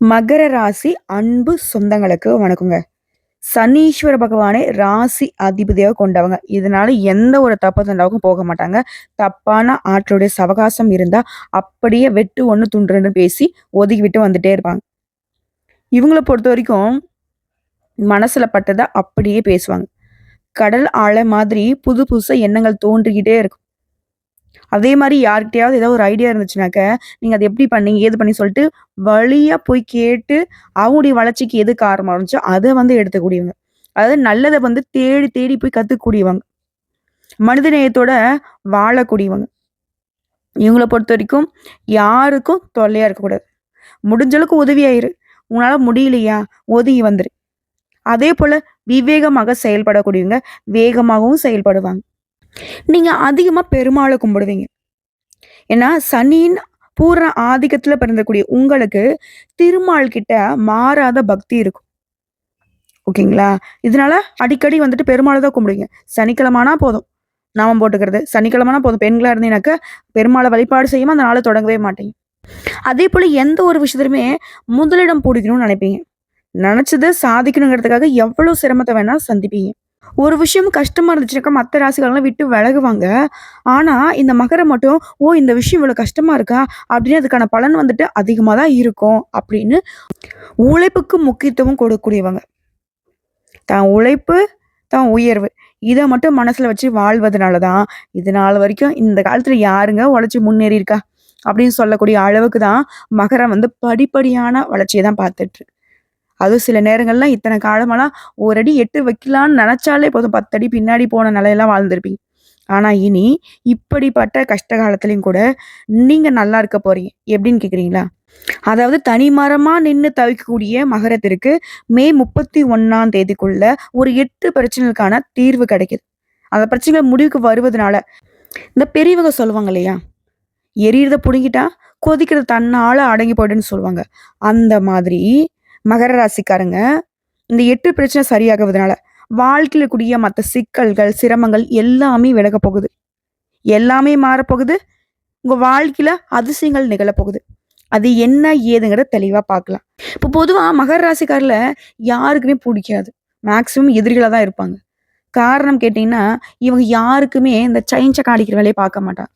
மகர ராசி அன்பு சொந்தங்களுக்கு வணக்கங்க. சனீஸ்வர பகவானை ராசி அதிபதியாக கொண்டவங்க. இதனால எந்த ஒரு தப்பு தண்டாவுக்கும் போக மாட்டாங்க. தப்பான ஆற்றலுடைய சவகாசம் இருந்தா அப்படியே வெட்டு ஒன்று துண்டுன்னு பேசி ஒதுக்கி விட்டு வந்துட்டே இருப்பாங்க. இவங்கள பொறுத்த வரைக்கும் மனசுல பட்டதை அப்படியே பேசுவாங்க. கடல் ஆழ மாதிரி புது புதுசாக எண்ணங்கள் தோன்றிக்கிட்டே இருக்கும். அதே மாதிரி யார்கிட்டயாவது ஏதாவது ஒரு ஐடியா இருந்துச்சுனாக்க நீங்கள் அதை எப்படி பண்ணீங்க ஏது பண்ணி சொல்லிட்டு வழியா போய் கேட்டு அவங்களுடைய வளர்ச்சிக்கு எது காரணமாக இருந்துச்சோ அதை வந்து எடுத்துக்கூடியவங்க. அதாவது நல்லதை வந்து தேடி தேடி போய் கத்துக்கூடியவங்க மனிதநேயத்தோட வாழக்கூடியவங்க. இவங்களை பொறுத்த வரைக்கும் யாருக்கும் தொல்லையாக இருக்கக்கூடாது. முடிஞ்ச அளவுக்கு உதவியாயிரு. உங்களால் முடியலையா? ஒதுங்கி வந்துரு. அதே போல் விவேகமாக செயல்படக்கூடியவங்க வேகமாகவும் செயல்படுவாங்க. நீங்க அதிகமாக பெருமாளை கும்பிடுவீங்க. ஏன்னா சனியின் பூர்ண ஆதிக்கத்துல பிறந்தக்கூடிய உங்களுக்கு திருமால் கிட்ட மாறாத பக்தி இருக்கும். ஓகேங்களா? இதனால அடிக்கடி வந்துட்டு பெருமாளை தான் கும்பிடுவீங்க. சனிக்கிழமானா போதும். நாமம் போட்டுக்கிறது. சனிக்கிழமைனா போதும். பெண்களாக இருந்தீங்கன்னாக்க பெருமாளை வழிபாடு செய்யாமல் அந்த நாளை தொடங்கவே மாட்டீங்க. அதே போல எந்த ஒரு விஷயத்துலையுமே முதலிடம் பிடிக்கணும்னு நினைப்பீங்க. நினச்சதை சாதிக்கணுங்கிறதுக்காக எவ்வளவு சிரமத்தை வேணால் சந்திப்பீங்க. ஒரு விஷயம் கஷ்டமாக இருந்துச்சுனாக்கா மற்ற ராசிகள்லாம் விட்டு விலகுவாங்க. ஆனால் இந்த மகரம் மட்டும் ஓ இந்த விஷயம் இவ்வளோ கஷ்டமாக இருக்கா? அப்படின்னு அதுக்கான பலன் வந்துட்டு அதிகமாக தான் இருக்கும். அப்படின்னு உழைப்புக்கு முக்கியத்துவம் கொடுக்கக்கூடியவங்க. தான் உழைப்பு தான் உயர்வு இதை மட்டும் மனசில் வச்சு வாழ்வதனால தான் இது நாள் வரைக்கும் இந்த காலத்தில் யாருங்க உழைச்சி முன்னேறி இருக்கா அப்படின்னு சொல்லக்கூடிய அளவுக்கு தான் மகரம் வந்து படிப்படியான வளர்ச்சியை தான் பார்த்துட்ருக்கு அதுவும் சில நேரங்கள்லாம் இத்தனை காலமெல்லாம் ஒரு அடி எட்டு வைக்கலான்னு நினைச்சாலே போதும். பத்தடி பின்னாடி போன நிலையெல்லாம் வாழ்ந்திருப்பீங்க. ஆனா இனி இப்படிப்பட்ட கஷ்ட காலத்துலேயும் கூட நீங்க நல்லா இருக்க போறீங்க. எப்படின்னு கேக்குறீங்களா? அதாவது தனிமரமா நின்று தவிக்கக்கூடிய மகரத்திற்கு மே முப்பத்தி ஒன்னாம் தேதிக்குள்ள ஒரு எட்டு பிரச்சனைகளுக்கான தீர்வு கிடைக்குது. அந்த பிரச்சனைகள் முடிவுக்கு வருவதனால. இந்த பெரியவங்க சொல்லுவாங்க இல்லையா? எரியறத புடுங்கிட்டா கொதிக்கிறத தன்னால அடங்கி போயிடுன்னு சொல்லுவாங்க. அந்த மாதிரி மகர ராசிக்காரங்க. இந்த எட்டு பிரச்சனை சரியாகுவதனால வாழ்க்கையில் கூடிய மற்ற சிக்கல்கள் சிரமங்கள் எல்லாமே விலக போகுது. எல்லாமே மாறப்போகுது உங்கள் வாழ்க்கையில் அதிசயங்கள் நிகழப்போகுது அது என்ன ஏதுங்கிறத தெளிவாக பார்க்கலாம். இப்போ பொதுவாக மகர ராசிக்காரில் யாருக்குமே பிடிக்காது. மேக்சிமம் எதிரிகளாக தான் இருப்பாங்க. காரணம் கேட்டிங்கன்னா இவங்க யாருக்குமே இந்த சைன்ச்ச அடிக்கிற வேலையை பார்க்க மாட்டாங்க.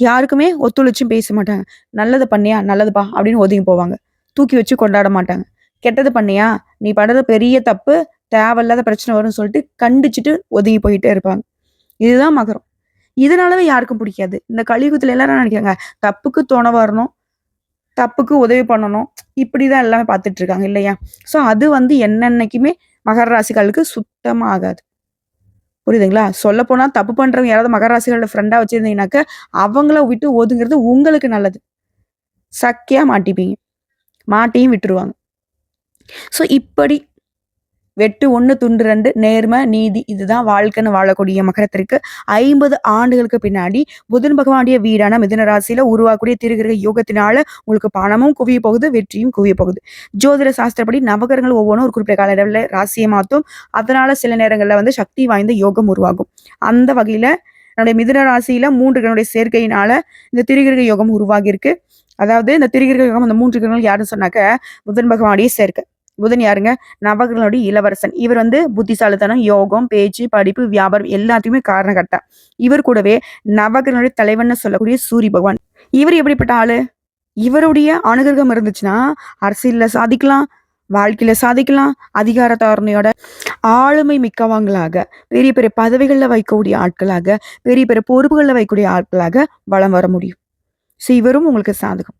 யாருக்குமே ஒத்துழைச்சும் பேச மாட்டாங்க. நல்லது பண்ணியா நல்லதுப்பா அப்படின்னு ஒதுங்கி போவாங்க. தூக்கி வச்சு கொண்டாட மாட்டாங்க. கெட்டது பண்ணியா? நீ பண்ணுறது பெரிய தப்பு தேவையில்லாத பிரச்சனை வரும்னு சொல்லிட்டு கண்டிச்சுட்டு ஒதுங்கி போயிட்டே இருப்பாங்க. இதுதான் மகரம். இதனாலவே யாருக்கும் பிடிக்காது. இந்த கலியுகத்தில் எல்லாரும் நினைக்கிறாங்க? தப்புக்கு துணை வரணும் தப்புக்கு உதவி பண்ணணும். இப்படிதான் எல்லாமே பார்த்துட்டு இருக்காங்க இல்லையா? ஸோ அது வந்து என்னென்னைக்குமே மகர ராசிகளுக்கு சுத்தமாக ஆகாது புரியுதுங்களா? சொல்ல போனால் தப்பு பண்ணுறவங்க யாராவது மகர ராசிகளோட ஃப்ரெண்டாக வச்சுருந்தீங்கன்னாக்க அவங்கள விட்டு ஒதுங்கிறது உங்களுக்கு நல்லது. சக்கியாக மாட்டிப்பீங்க. மாட்டியும் விட்டுருவாங்க. ஸோ இப்படி வெட்டு ஒன்று துண்டு ரெண்டு நேர்மை நீதி இதுதான் வாழ்க்கைன்னு வாழக்கூடிய மகரத்திற்கு ஐம்பது ஆண்டுகளுக்கு பின்னாடி புதன் பகவானுடைய வீடான மிதுன ராசியில உருவாக்கக்கூடிய திருகிரக யோகத்தினால உங்களுக்கு பணமும் குவிய போகுது வெற்றியும் குவிய போகுது. ஜோதிட சாஸ்திரப்படி நவகரங்கள் ஒவ்வொன்றும் ஒரு குறிப்பிட்ட கால அளவில் ராசியை மாற்றும் அதனால சில நேரங்களில் வந்து சக்தி வாய்ந்த யோகம் உருவாகும். அந்த வகையில் என்னுடைய மிதுன ராசியில மூன்று கிரகனுடைய சேர்க்கையினால இந்த திருகிரக யோகம் உருவாகியிருக்கு. அதாவது இந்த திருகிரக யோகம் அந்த மூன்று கிரகங்கள் யாருன்னு சொன்னாக்க புதன் பகவானுடைய சேர்க்கை. புதன் யாருங்க? நவகிரகனுடைய இளவரசன். இவர் வந்து புத்திசாலித்தனம் யோகம் பேச்சு படிப்பு வியாபாரம் எல்லாத்தையுமே காரணகர்த்தா. இவர் கூடவே நவகிரகனுடைய தலைவன் சொல்லக்கூடிய சூரிய பகவான். இவர் எப்படிப்பட்ட ஆளு? இவருடைய அனுகிரகம் இருந்துச்சுன்னா அரசியல்ல சாதிக்கலாம் வாழ்க்கையில சாதிக்கலாம் அதிகார தாரணையோட ஆளுமை மிக்கவங்களாக பெரிய பெரிய பதவிகளில் வைக்கக்கூடிய ஆட்களாக பெரிய பெரிய பொறுப்புகளில் வைக்கக்கூடிய ஆட்களாக வளம் வர முடியும். ஸோ இவரும் உங்களுக்கு சாதகம்.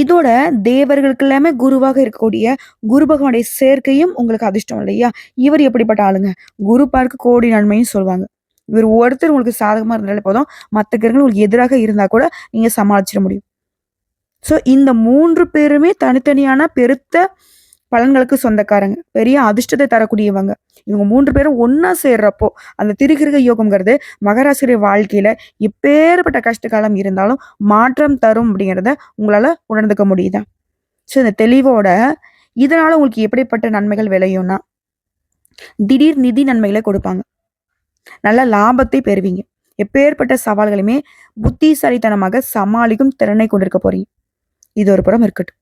இதோட தேவர்களுக்கு எல்லாமே குருவாக இருக்கக்கூடிய குரு பகவானுடைய சேர்க்கையும் உங்களுக்கு அதிர்ஷ்டம் இல்லையா? இவர் எப்படிப்பட்ட ஆளுங்க? குரு பார்க்க கோடி நன்மையும் சொல்லுவாங்க. இவர் ஒருத்தர் உங்களுக்கு சாதகமா இருந்தாலே போதும். மற்ற கிரகங்கள் உங்களுக்கு எதிராக இருந்தா கூட நீங்க சமாளிச்சிட முடியும். ஸோ இந்த மூன்று பேருமே தனித்தனியான பெருத்த பலன்களுக்கு சொந்தக்காரங்க. பெரிய அதிர்ஷ்டத்தை தரக்கூடியவங்க. இவங்க மூன்று பேரும் ஒன்னா சேர்றப்போ அந்த திருகிருக யோகம்ங்கிறது மகராசிரிய வாழ்க்கையில எப்பேற்பட்ட கஷ்ட காலம் இருந்தாலும் மாற்றம் தரும் அப்படிங்கிறத உங்களால உணர்ந்துக்க முடியுதா? ஸோ இந்த தெளிவோட இதனால உங்களுக்கு எப்படிப்பட்ட நன்மைகள் விளையும்னா திடீர் நிதி நன்மைகளை கொடுப்பாங்க. நல்ல லாபத்தை பெறுவீங்க. எப்பேற்பட்ட சவால்களையுமே புத்திசாலித்தனமாக சமாளிக்கும் திறனை கொண்டிருக்க போறீங்க. இது ஒரு புறம் இருக்கட்டும்.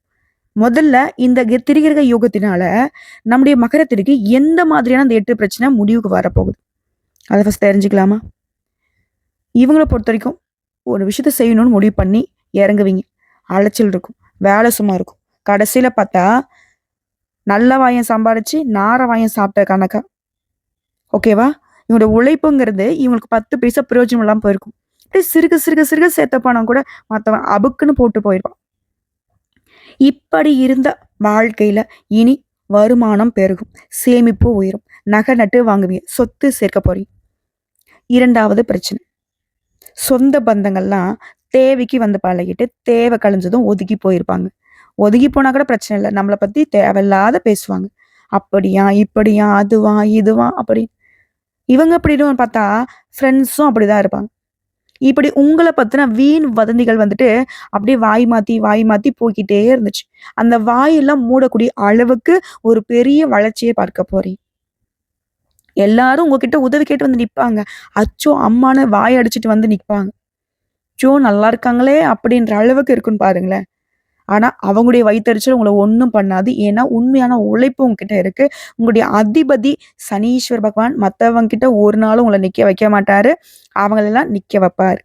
முதல்ல இந்த கி- திரிகிரக யோகத்தினால நம்முடைய மகரத்திற்கு எந்த மாதிரியான அந்த எட்டு பிரச்சனை முடிவுக்கு வரப்போகுது? அதை ஃபஸ்ட் தெரிஞ்சுக்கலாமா? இவங்களை பொறுத்த வரைக்கும் ஒரு விஷயத்த செய்யணும்னு முடிவு பண்ணி இறங்குவீங்க. அலைச்சல் இருக்கும் வேலை சும்மா இருக்கும். கடைசியில் பார்த்தா நல்ல வாயம் சம்பாரிச்சு நார வாயம் சாப்பிட்ட கணக்கா? ஓகேவா இவங்களோட உழைப்புங்கிறது இவங்களுக்கு பத்து பைசா பிரயோஜனம் இல்லாமல் போயிருக்கும். அப்படியே சிறுக சிறுக சிறுக சேர்த்த பணம் கூட மற்றவன் அபுக்குன்னு போட்டு போயிருப்பான் இப்படி இருந்த வாழ்க்கையில இனி வருமானம் பெருகும் சேமிப்பு உயரும் நகை நட்டு வாங்குவீங்க சொத்து சேர்க்க போறீங்க இரண்டாவது பிரச்சனை. சொந்த பந்தங்கள்லாம் தேவைக்கு வந்து பழகிட்டு தேவை கழிஞ்சதும் ஒதுக்கி போயிருப்பாங்க. ஒதுக்கி போனா கூட பிரச்சனை இல்லை நம்மளை பத்தி தேவையில்லாத பேசுவாங்க. அப்படியா இப்படியா அதுவா இதுவா அப்படி. இவங்க அப்படின்னு பார்த்தா ஃப்ரெண்ட்ஸும் அப்படிதான் இருப்பாங்க. இப்படி உங்களை பத்தின வீண் வதந்திகள் வந்துட்டு அப்படியே வாய் மாத்தி வாய் மாத்தி போய்கிட்டே இருந்துச்சு. அந்த வாயெல்லாம் மூடக்கூடிய அளவுக்கு ஒரு பெரிய வளர்ச்சியை பார்க்க போறீங்க. எல்லாரும் உங்ககிட்ட உதவி கேட்டு வந்து நிற்பாங்க அச்சோ அம்மான வாய் அடிச்சிட்டு வந்து நிற்பாங்க ஜோ நல்லா இருக்காங்களே அப்படின்ற அளவுக்கு இருக்குன்னு பாருங்களேன். ஆனா அவங்களுடைய வயிற்றுச்சல் உங்களை ஒன்றும் பண்ணாது. ஏன்னா உண்மையான உழைப்பு உங்ககிட்ட இருக்கு. உங்களுடைய அதிபதி சனீஸ்வர் பகவான் மற்றவங்க கிட்ட ஒரு நாளும் உங்களை நிக்க வைக்க மாட்டாரு. அவங்களெல்லாம் நிக்க வைப்பார்.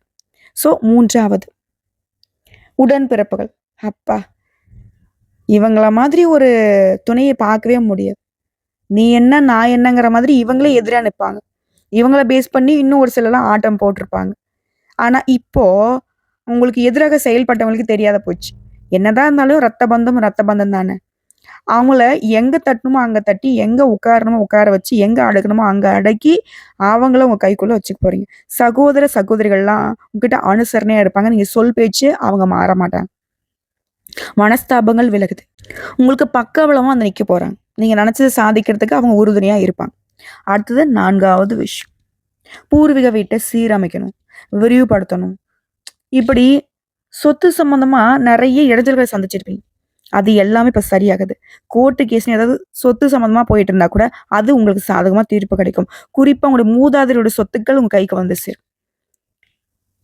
ஸோ மூன்றாவது உடன்பிறப்புகள். அப்பா இவங்கள மாதிரி ஒரு துணையை பார்க்கவே முடியாது. நீ என்ன நான் என்னங்கிற மாதிரி இவங்களே எதிராக நிற்பாங்க இவங்கள பேஸ் பண்ணி இன்னும் ஒரு சிலர்லாம் ஆட்டம் போட்டிருப்பாங்க. ஆனா இப்போ உங்களுக்கு எதிராக செயல்பட்டவங்களுக்கு தெரியாத போச்சு. என்னதான் இருந்தாலும் ரத்த பந்தம் ரத்த பந்தம் தானே. அவங்கள எங்க தட்டணுமோ அங்க தட்டி எங்க உட்காரணுமோ உட்கார வச்சு எங்க அடக்கணுமோ அங்க அடக்கி அவங்கள உங்க கைக்குள்ள வச்சுக்க போறீங்க. சகோதர சகோதரிகள்லாம் உங்ககிட்ட அனுசரணையா இருப்பாங்க. நீங்க சொல் பேச்சு அவங்க மாற மாட்டாங்க. மனஸ்தாபங்கள் விலகுது. உங்களுக்கு பக்கவளமா வந்து நிக்க போறாங்க. நீங்க நினைச்சதை சாதிக்கிறதுக்கு அவங்க உறுதுணையா இருப்பாங்க. அடுத்தது நான்காவது விஷயம். பூர்வீக வீட்டை சீரமைக்கணும். விரிவுபடுத்தணும். இப்படி சொத்து சம்மந்தமாக நிறைய இடைஞ்சல்களை சந்திச்சிருப்பீங்க. அது எல்லாமே இப்போ சரியாகுது. கோர்ட்டு கேஸ்னு ஏதாவது சொத்து சம்மந்தமாக போயிட்டு இருந்தா கூட அது உங்களுக்கு சாதகமாக தீர்ப்பு கிடைக்கும். குறிப்பாக உங்களுடைய மூதாதையோட சொத்துக்கள் உங்கள் கைக்கு வந்து சேரும்.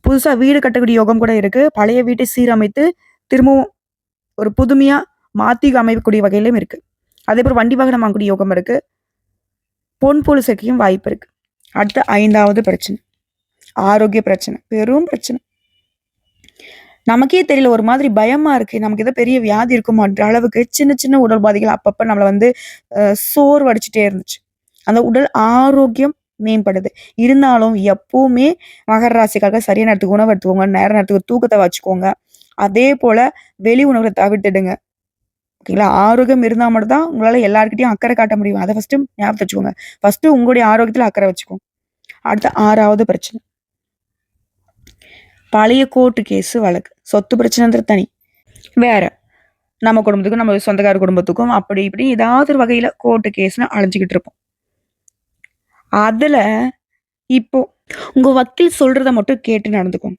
புதுசாக வீடு கட்டக்கூடிய யோகம் கூட இருக்குது பழைய வீட்டை சீரமைத்து திரும்பவும் ஒரு புதுமையாக மாற்றி அமைக்கக்கூடிய வகையிலும் இருக்குது அதே போல் வண்டி வாகனம் வாங்கக்கூடிய யோகம் இருக்குது பொன் பொருள் சேர்க்கையும் வாய்ப்பு இருக்குது அடுத்த ஐந்தாவது பிரச்சனை. ஆரோக்கிய பிரச்சனை. பெரும் பிரச்சனை. நமக்கே தெரியல ஒரு மாதிரி பயமா இருக்கு. நமக்கு ஏதோ பெரிய வியாதி இருக்குமான்ற அளவுக்கு சின்ன சின்ன உடல் பாதைகள் அப்பப்ப நம்மளை வந்து அஹ், சோர்வடிச்சிட்டே இருந்துச்சு. அந்த உடல் ஆரோக்கியம் மேம்படுது. இருந்தாலும் எப்பவுமே மகர ராசிக்காக சரியான நேரத்துக்கு உணவு எடுத்துக்கோங்க நேர நேரத்துக்கு தூக்கத்தை வச்சுக்கோங்க. அதே போல வெளி உணவுகளை தவிர்த்துடுங்க ஓகேங்களா? ஆரோக்கியம் இருந்தால் மட்டும்தான் உங்களால் எல்லாருக்கிட்டையும் அக்கறை காட்ட முடியும். அதை ஃபஸ்ட்டு ஞாபகத்தை வச்சுக்கோங்க. ஃபஸ்ட்டு உங்களுடைய ஆரோக்கியத்தில் அக்கறை வச்சுக்கோங்க. அடுத்த ஆறாவது பிரச்சனை. பழைய கோர்ட்டு கேஸு வழக்கு. சொத்து பிரச்சனைன்றது தனி. வேற நம்ம குடும்பத்துக்கும் நம்ம சொந்தக்கார குடும்பத்துக்கும் அப்படி இப்படி ஏதாவது ஒரு வகையில் கோர்ட்டு கேஸ்னு அழைஞ்சிக்கிட்டு இருப்போம். அதில் இப்போ உங்கள் வக்கீல் சொல்கிறத மட்டும் கேட்டு நடந்துக்கோங்க.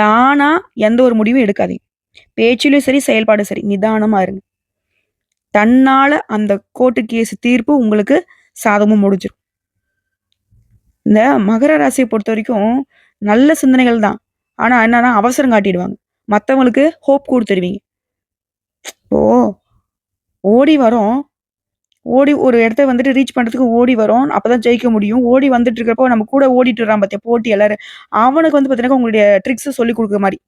தானா எந்த ஒரு முடிவும் எடுக்காதீங்க. பேச்சிலும் சரி செயல்பாடும் சரி நிதானமாக இருங்க. தன்னால் அந்த கோர்ட்டு கேஸ் தீர்ப்பு உங்களுக்கு சாதகமும் முடிஞ்சிடும் இந்த மகர ராசியை பொறுத்த வரைக்கும் நல்ல சிந்தனைகள் தான். ஆனால் என்னன்னா அவசரம் காட்டிடுவாங்க. மற்றவங்களுக்கு ஹோப் கொடுத்துருவீங்க ஓ ஓடி வரோம். ஓடி ஒரு இடத்த வந்துட்டு ரீச் பண்ணுறதுக்கு ஓடி வரோம். அப்போ தான் ஜெயிக்க முடியும். ஓடி வந்துட்டு இருக்கிறப்போ நம்ம கூட ஓடிட்டு வரான் பார்த்தியா போட்டி எல்லாரும். அவனுக்கு வந்து பார்த்தீங்கன்னா உங்களுடைய ட்ரிக்ஸை சொல்லி கொடுக்குற மாதிரி.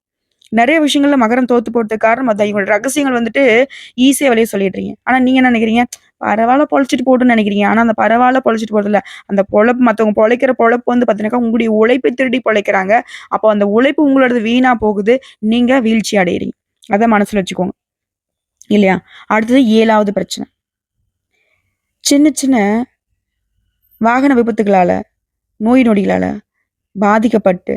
நிறைய விஷயங்கள்ல மகரம் தோத்து போறதுக்கு காரணம் அதான். இவங்களோட ரகசியங்கள் வந்துட்டு ஈஸியாக வெளியே சொல்லிடுறீங்க. ஆனால் நீங்கள் என்ன நினைக்கிறீங்க? பரவாயில்ல பொழைச்சிட்டு போட்டுன்னு நினைக்கிறீங்க. ஆனால் அந்த பரவாயில்ல பொழைச்சிட்டு போகிறதில்ல அந்த பொழப்பு மற்றவங்க பொழைக்கிற பொழப்பு வந்து பார்த்தீங்கன்னாக்கா உங்களுடைய உழைப்பை திருடி பொழைக்கிறாங்க. அப்போ அந்த உழைப்பு உங்களோடது வீணாக போகுது. நீங்கள் வீழ்ச்சி அடையிறீங்க. அதை மனசில் வச்சுக்கோங்க. இல்லையா? அடுத்தது ஏழாவது பிரச்சனை. சின்ன சின்ன வாகன விபத்துகளால நோய் நொடிகளால பாதிக்கப்பட்டு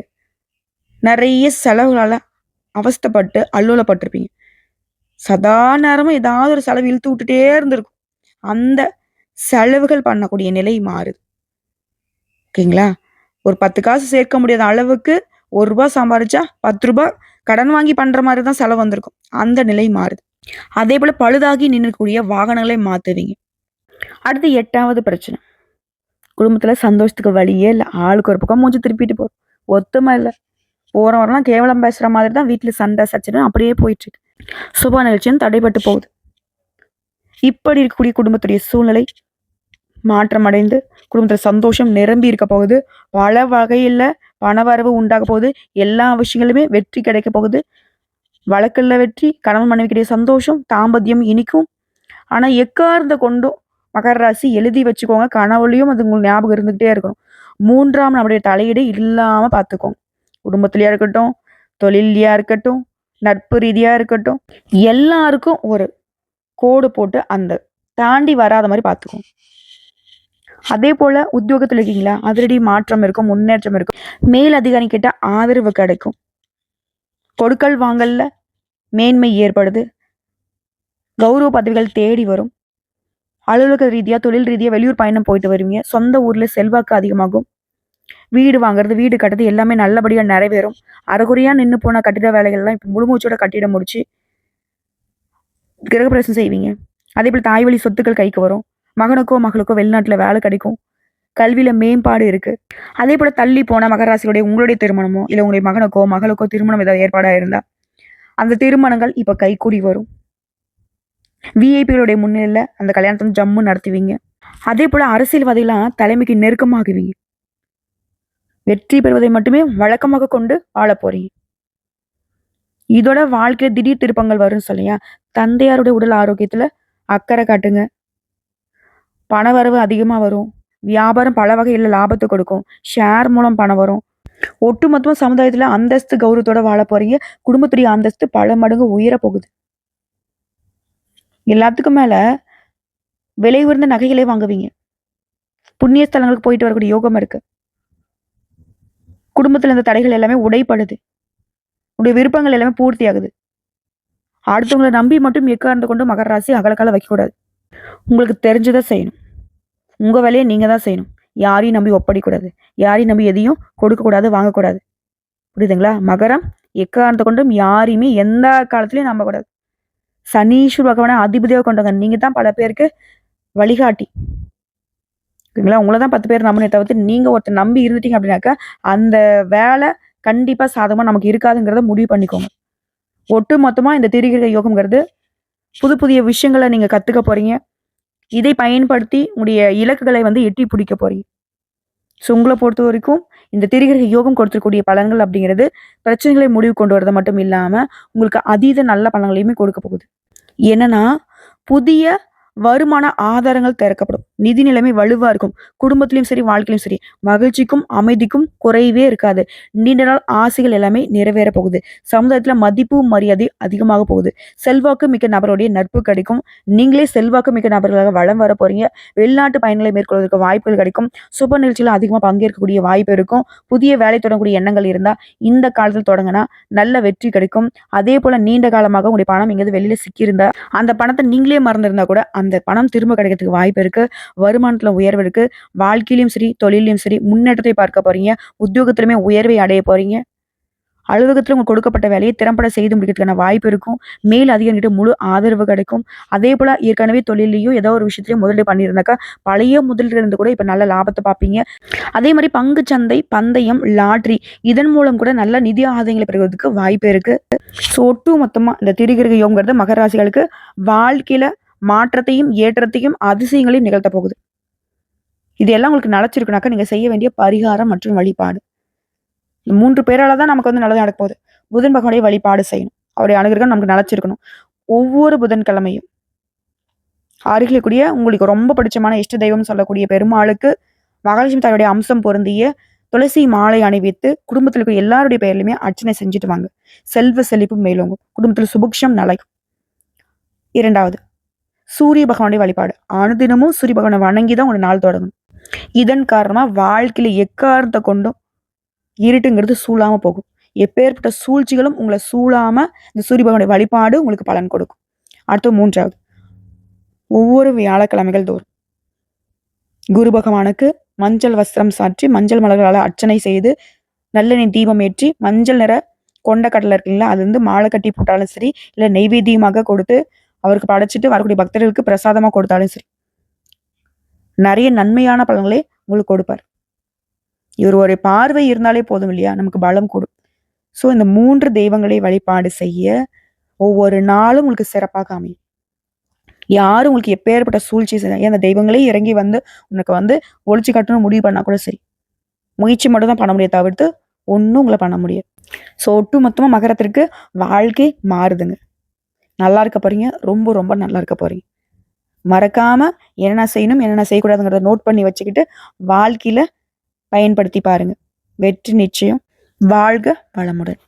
நிறைய செலவுகளால் அவஸ்தைப்பட்டு அல்லோலப்பட்டிருப்பீங்க. சதா நேரமும் ஏதாவது ஒரு செலவு இழுத்து விட்டுட்டே இருந்திருக்கும். அந்த செலவுகள் பண்ணக்கூடிய நிலை மாறுது. ஓகேங்களா? ஒரு பத்து காசு சேர்க்க முடியாத அளவுக்கு ஒரு ரூபா சம்பாரிச்சா பத்து ரூபா கடன் வாங்கி பண்ற மாதிரி தான் செலவு வந்திருக்கும். அந்த நிலை மாறுது. அதே போல பழுதாகி நின்றுக்கூடிய வாகனங்களை மாத்துவீங்க. அடுத்து எட்டாவது பிரச்சனை. குடும்பத்துல சந்தோஷத்துக்கு வழியே இல்லை. ஆளுக்கு ஒரு பக்கம் மூஞ்சி திருப்பிட்டு போறோம் ஒத்துமை இல்லை. போறவரெல்லாம் கேவலம் பேசுற மாதிரி தான் வீட்டுல சண்டை சச்சரவு அப்படியே போயிட்டு இருக்கு. சுப நிகழ்ச்சியும் தடைபட்டு போகுது. இப்படி இருக்கக்கூடிய குடும்பத்துடைய சூழ்நிலை மாற்றமடைந்து குடும்பத்தில் சந்தோஷம் நிரம்பி இருக்க போகுது. பல வகையில் பணவரவு உண்டாக போகுது. எல்லா விஷயங்களுமே வெற்றி கிடைக்க போகுது. வழக்கில் வெற்றி கணவன் மனைவிக்கிடையே சந்தோஷம் தாம்பத்தியம் இனிக்கும். ஆனால் எக்கார்ந்த கொண்டும் மகர ராசி எழுதி வச்சுக்கோங்க. கனவுலையும் அது உங்களுக்கு ஞாபகம் இருந்துகிட்டே இருக்கணும். மூன்றாம் நம்முடைய தலையீடு இல்லாமல் பார்த்துக்கோங்க. குடும்பத்துலையாக இருக்கட்டும் தொழிலையாக இருக்கட்டும் நட்பு ரீதியாக இருக்கட்டும் எல்லாருக்கும் ஒரு கோடு போட்டு அந்த தாண்டி வராத மாதிரி பார்த்துக்கும் அதே போல உத்தியோகத்தில் இருக்கீங்களா? அதிரடி மாற்றம் இருக்கும் முன்னேற்றம் இருக்கும். மேல் அதிகாரி கிட்ட ஆதரவு கிடைக்கும். கொடுக்கல் வாங்கல்ல மேன்மை ஏற்படுது. கௌரவ பதவிகள் தேடி வரும். அலுவலக ரீதியா தொழில் ரீதியா வெளியூர் பயணம் போயிட்டு வருவீங்க. சொந்த ஊர்ல செல்வாக்கு அதிகமாகும். வீடு வாங்குறது வீடு கட்டுறது எல்லாமே நல்லபடியா நிறைவேறும். அறகுறையா நின்று போன கட்டிட வேலைகள்லாம் இப்போ முழுமூச்சோட கட்டிட முடிச்சு கிரகப்பிரவேசம் செய்வீங்க. அதே போல் தாய் வழி சொத்துக்கள் கைக்கு வரும். மகனுக்கோ மகளுக்கோ வெளிநாட்டில் வேலை கிடைக்கும். கல்வியில் மேம்பாடு இருக்குது அதே போல் தள்ளி போன மகராசியுடைய உங்களுடைய திருமணமோ இல்லை உங்களுடைய மகனுக்கோ மகளுக்கோ திருமணம் ஏதாவது ஏற்பாடாக இருந்தால் அந்த திருமணங்கள் இப்போ கைக்கூடி வரும். விஐபிகளுடைய முன்னிலையில் அந்த கல்யாணத்தை ஜம்மு நடத்துவீங்க. அதே போல் அரசியல்வாதிகளாம் தலைமைக்கு நெருக்கமாகுவீங்க. வெற்றி பெறுவதை மட்டுமே வழக்கமாக கொண்டு வாழ போகிறீங்க இதோட வாழ்க்கையில திடீர் திருப்பங்கள் வரும்னு சொல்லியா? தந்தையாருடைய உடல் ஆரோக்கியத்துல அக்கறை காட்டுங்க. பண வரவு அதிகமாக வரும். வியாபாரம் பல வகையில் லாபத்தை கொடுக்கும். ஷேர் மூலம் பணம் வரும். ஒட்டுமொத்தமாக சமுதாயத்தில் அந்தஸ்து கௌரவத்தோட வாழ போறீங்க. குடும்பத்துடைய அந்தஸ்து பல மடங்கு உயர போகுது. எல்லாத்துக்கும் மேல விலை உயர்ந்த நகைகளே வாங்குவீங்க. புண்ணிய ஸ்தலங்களுக்கு போயிட்டு வரக்கூடிய யோகம் இருக்கு. குடும்பத்தில் இருந்த தடைகள் எல்லாமே உடைப்படுது. உடைய விருப்பங்கள் எல்லாமே பூர்த்தி ஆகுது அடுத்தவங்களை நம்பி மட்டும் எக்கார்ந்து கொண்டு மகர ராசி அகலக்கால வைக்கக்கூடாது. உங்களுக்கு தெரிஞ்சதை செய்யணும். உங்கள் வேலையை நீங்கள் தான் செய்யணும். யாரையும் நம்பி ஒப்படைக்கூடாது யாரையும் நம்பி எதையும் கொடுக்கக்கூடாது வாங்கக்கூடாது. புரியுதுங்களா? மகரம் எக்காரணத்தை கொண்டும் யாரையுமே எந்த காலத்துலையும் நம்பக்கூடாது. சனீஸ்வர் பகவானை அதிபதியாக கொண்டவங்க. நீங்கள் தான் பல பேருக்கு வழிகாட்டி. ஓகேங்களா உங்களை தான் பத்து பேர் நம்பினே தவிர்த்து நீங்கள் ஒருத்தர் நம்பி இருந்துட்டீங்க அப்படின்னாக்கா அந்த வேலை கண்டிப்பாக சாதகமாக நமக்கு இருக்காதுங்கிறத முடிவு பண்ணிக்கோங்க. ஒட்டு மொத்தமாக இந்த திரிகிரக யோகம்ங்கிறது புது புதிய விஷயங்களை நீங்கள் கற்றுக்க போகிறீங்க இதை பயன்படுத்தி உங்களுடைய இலக்குகளை வந்து எட்டி பிடிக்க போகிறீங்க ஸோ உங்களை பொறுத்த வரைக்கும் இந்த திரிகிரக யோகம் கொடுத்துருக்கூடிய பலன்கள் அப்படிங்கிறது பிரச்சனைகளை முடிவு கொண்டு வரது மட்டும் இல்லாமல் உங்களுக்கு அதீத நல்ல பலன்களையுமே கொடுக்க போகுது. என்னன்னா புதிய வருமான ஆதாரங்கள் திறக்கப்படும். நிதி நிலைமை வலுவா இருக்கும். குடும்பத்திலையும் சரி வாழ்க்கையிலும் சரி மகிழ்ச்சிக்கும் அமைதிக்கும் குறைவே இருக்காது. நீண்ட நாள் ஆசைகள் எல்லாமே நிறைவேற போகுது. சமுதாயத்துல மதிப்பு மரியாதை அதிகமாக போகுது. செல்வாக்கு மிக்க நபருடைய நட்பு கிடைக்கும். நீங்களே செல்வாக்கு மிக்க நபர்களாக வளம் வர போறீங்க. வெளிநாட்டு பயணங்களை மேற்கொள்வதற்கு வாய்ப்புகள் கிடைக்கும். சுப நிகழ்ச்சியில் அதிகமாக பங்கேற்கக்கூடிய வாய்ப்பு இருக்கும். புதிய வேலை தொடங்கக்கூடிய எண்ணங்கள் இருந்தா இந்த காலத்தில் தொடங்கினா நல்ல வெற்றி கிடைக்கும். அதே போல நீண்ட காலமாக உங்களுடைய பணம் எங்கேயாவது வெளியில சிக்கியிருந்தா அந்த பணத்தை நீங்களே மறந்திருந்தா கூட அந்த பணம் திரும்ப கிடைக்கிறதுக்கு வாய்ப்பு இருக்கு. வருமானத்துல உயர்வு இருக்கு. வாழ்க்கையிலும் சரி தொழிலையும் சரி முன்னேற்றத்தை பார்க்க போறீங்க. உத்தியோகத்திலுமே உயர்வை அடைய போறீங்க. அலுவலகத்தில் உங்களுக்கு கொடுக்கப்பட்ட வேலையை திறம்பட செய்து முடிக்கிறதுக்கான வாய்ப்பு இருக்கும். மேல் அதிகாரிகிட்ட முழு ஆதரவு கிடைக்கும். அதே போல ஏற்கனவே தொழிலையும் ஏதோ ஒரு விஷயத்திலையும் முதலீடு பண்ணியிருந்தாக்கா பழைய முதலீடு இருந்து கூட இப்போ நல்ல லாபத்தை பார்ப்பீங்க. அதே மாதிரி பங்கு சந்தை பந்தயம் லாட்ரி இதன் மூலம் கூட நல்ல நிதி ஆதாயங்களை பெறுவதற்கு வாய்ப்பு இருக்கு. ஸோ ஒட்டு மொத்தமாக இந்த திரிகிரக யோகங்கிறது மகராசிகளுக்கு வாழ்க்கையில் வாழ்க்கையில மாற்றத்தையும் ஏற்றத்தையும் அதிசயங்களையும் நிகழ்த்த போகுது. இதெல்லாம் உங்களுக்கு நிலச்சிருக்குனாக்கா நீங்க செய்ய வேண்டிய பரிகாரம் மற்றும் வழிபாடு. இந்த மூன்று பேரால தான் நமக்கு வந்து நல்லது நடக்க போகுது. புதன் பகவானுடைய வழிபாடு செய்யணும். அவருடைய அனுகிரகம் நமக்கு நிலச்சிருக்கணும். ஒவ்வொரு புதன்கிழமையும். அருகிலக்கூடிய உங்களுக்கு ரொம்ப பிடிச்சமான இஷ்ட தெய்வம் சொல்லக்கூடிய பெருமாளுக்கு மகாலட்சுமி தாயுடைய அம்சம் பொருந்திய துளசி மாலை அணிவித்து குடும்பத்தில் இருக்கிற எல்லாருடைய பெயர்லையுமே அர்ச்சனை செஞ்சுட்டு வாங்க. செல்வ செழிப்பு மேலோங்கும். குடும்பத்தில் சுபிக்ஷம் நிலைக்கும். இரண்டாவது சூரிய பகவானுடைய வழிபாடு. அனுதினமும் சூரிய பகவானை வணங்கி தான் ஒரு நாள் தொடங்கணும் இதன் காரணமா வாழ்க்கையில எக்காரணத்தை கொண்டும் இருட்டுங்கிறது சூழாமல் போகும். எப்பேற்பட்ட சூழ்ச்சிகளும் உங்களை சூழாமல் இந்த சூரிய பகவானுடைய வழிபாடு உங்களுக்கு பலன் கொடுக்கும். அடுத்து மூன்றாவது. ஒவ்வொரு வியாழக்கிழமைகள் தோறும் குரு பகவானுக்கு மஞ்சள் வஸ்திரம் சாற்றி மஞ்சள் மலர்களால் அர்ச்சனை செய்து நல்லெண்ணெய் தீபம் ஏற்றி மஞ்சள் நிற கொண்ட கடலை இருக்குங்களா அது வந்து மாலை கட்டி போட்டாலும் சரி இல்லை நெய்வேத்தியமாக கொடுத்து அவருக்கு படைச்சிட்டு வரக்கூடிய பக்தர்களுக்கு பிரசாதமாக கொடுத்தாலும் சரி. நிறைய நன்மையான பலன்களை உங்களுக்கு கொடுப்பார். இவர் ஒரு பார்வை இருந்தாலே போதும் இல்லையா? நமக்கு பலம் கூடும் ஸோ இந்த மூன்று தெய்வங்களை வழிபாடு செய்ய ஒவ்வொரு நாளும் உங்களுக்கு சிறப்பாக அமையும். யாரும் உங்களுக்கு எப்பேற்பட்ட சூழ்ச்சி செய்ய அந்த தெய்வங்களே இறங்கி வந்து உனக்கு வந்து ஒழிச்சு கட்டணும் முடிவு பண்ணால் கூட சரி. முயற்சி மட்டும் தான் பண்ண முடியாது தவிர்த்து ஒன்றும் உங்களை பண்ண முடியாது. ஸோ ஒட்டு மொத்தமாக மகரத்திற்கு வாழ்க்கை மாறுதுங்க. நல்லா இருக்க போறீங்க. ரொம்ப ரொம்ப நல்லா இருக்க போறீங்க. மறக்காம என்னென்ன செய்யணும் என்னென்ன செய்யக்கூடாதுங்கிறத நோட் பண்ணி வச்சுக்கிட்டு வாழ்க்கையில பயன்படுத்தி பாருங்க. வெற்றி நிச்சயம். வாழ்க வளமுடன்.